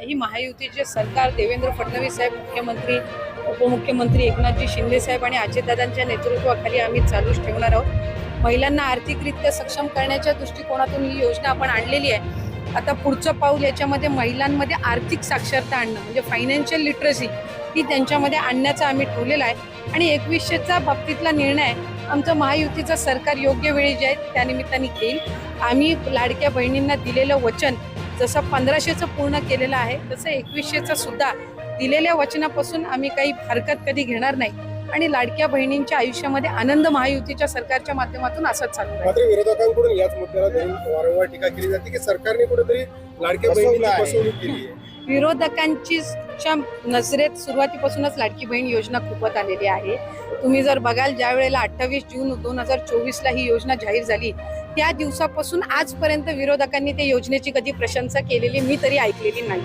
ही महायुतीचे सरकार देवेंद्र फडणवीस साहेब मुख्यमंत्री उपमुख्यमंत्री एकनाथजी शिंदे साहेब आणि अजितदादांच्या नेतृत्वाखाली आम्ही चालूच ठेवणार आहोत. महिलांना आर्थिकरित्या सक्षम करण्याच्या दृष्टिकोनातून ही योजना आपण आणलेली आहे. आता पुढचं पाऊल याच्यामध्ये महिलांमध्ये आर्थिक साक्षरता आणणं म्हणजे फायनान्शियल लिटरसी ही त्यांच्यामध्ये आणण्याचा आम्ही ठेवलेला आहे. आणि एकवीसशेचा बाबतीतला निर्णय आमचं महायुतीचं सरकार योग्य वेळी जे आहे त्यानिमित्ताने घेईल. आम्ही लाडक्या बहिणींना दिलेलं वचन जसं पंधराशेचं पूर्ण केलेलं आहे तसं एकवीसशेचं सुद्धा दिलेल्या वचनापासून आम्ही काही हरकत कधी घेणार नाही. आणि लाडक्या बहिणींच्या आयुष्यामध्ये आनंद महायुतीच्या सरकारच्या माध्यमातून असंच चालू राहील. मात्र विरोधकांकडून याच मुद्द्याला धरून वारंवार टीका केली जाते की सरकारने कुठेतरी लाडक्या बहिणीची. फसवणूक केली आहे. विरोधकांची च्या नजरेत सुरुवातीपासूनच लाडकी बहीण योजना खूपच आलेली आहे. तुम्ही जर बघाल ज्या वेळेला अठ्ठावीस जून दोन हजार चोवीसला ही योजना जाहीर झाली त्या दिवसापासून आजपर्यंत विरोधकांनी त्या योजनेची कधी प्रशंसा केलेली मी तरी ऐकलेली नाही.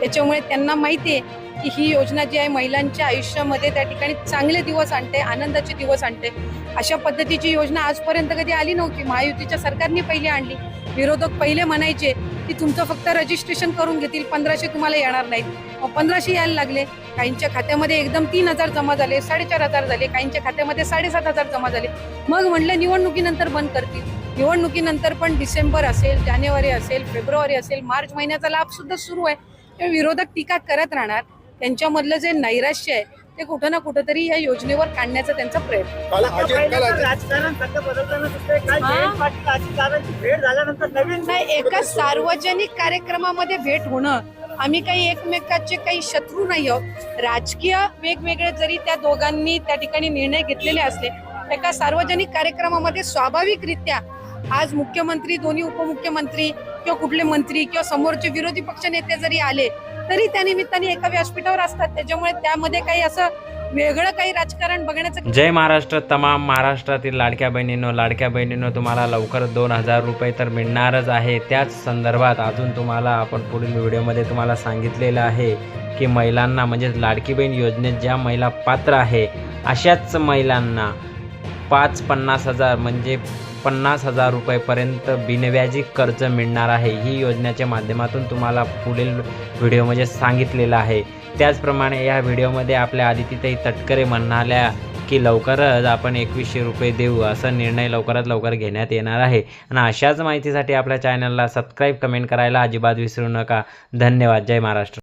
त्याच्यामुळे त्यांना माहिती आहे की ही योजना जी आहे महिलांच्या आयुष्यामध्ये त्या ठिकाणी चांगले दिवस आणते आनंदाचे दिवस आणते. अशा पद्धतीची योजना आजपर्यंत कधी आली नव्हती. महायुतीच्या सरकारने पहिली आणली. विरोधक पहिले म्हणायचे की तुमचं फक्त रजिस्ट्रेशन करून घेतील पंधराशे तुम्हाला येणार नाहीत. मग पंधराशे यायला लागले. काहींच्या खात्यामध्ये एकदम तीन हजार जमा झाले साडेचार हजार झाले. काहींच्या खात्यामध्ये साडेसात हजार जमा झाले. मग म्हणलं निवडणुकीनंतर बंद करतील. निवडणुकीनंतर पण डिसेंबर असेल जानेवारी असेल फेब्रुवारी असेल मार्च महिन्याचा लाभ सुद्धा सुरू आहे. त्यामुळे विरोधक टीका करत राहणार त्यांच्यामधलं जे नैराश्य आहे ते कुठं ना कुठंतरी या योजनेवर काढण्याचा त्यांचा प्रयत्न काल अजित काल अजित राजकारण सध्या बदलताना दिसतंय. काय? जयंत पाटील अजितदादांची भेट झाल्यानंतर नवीन नाही एका सार्वजनिक कार्यक्रमामध्ये भेट होणं आम्ही काही एकमेकाचे काही शत्रू नाही आहोत. राजकीय वेगवेगळे जरी त्या दोघांनी त्या ठिकाणी निर्णय घेतलेले असले एका सार्वजनिक कार्यक्रमामध्ये स्वाभाविकरित्या आज मुख्यमंत्री दोन्ही उपमुख्यमंत्री किंवा कुठले मंत्री किंवा समोरचे विरोधी पक्ष नेते जरी आले तरी त्या निमित्ताने एका व्यासपीठावर असतात. त्याच्यामुळे त्यामध्ये काही असं वेगळं काही राजकारण बघण्याचं जय महाराष्ट्र तमाम महाराष्ट्रातील लाडक्या बहिणींनो लाडक्या बहिणींनो तुम्हाला लवकर दोन हजार रुपये तर मिळणारच आहे. त्याच संदर्भात अजून तुम्हाला आपण पुढील व्हिडिओमध्ये तुम्हाला सांगितलेलं आहे की महिलांना म्हणजेच लाडकी बहीण योजनेत ज्या महिला पात्र आहे अशाच महिलांना पाच पन्नास हजार म्हणजे पन्नास हजार रुपयेपर्यंत बिनव्याजी कर्ज मिळणार आहे. ही योजनेच्या माध्यमातून तुम्हाला पुढील व्हिडिओमध्ये सांगितलेलं आहे. त्याचप्रमाणे या व्हिडिओमध्ये आपल्या आदितीताई तटकरे म्हणाल्या की लवकरच आपण एकवीसशे रुपये देऊ. असा निर्णय लवकरात लवकर घेण्यात येणार आहे. आणि अशाच माहितीसाठी आपल्या चॅनलला सबस्क्राईब कमेंट करायला अजिबात विसरू नका. धन्यवाद. जय महाराष्ट्र.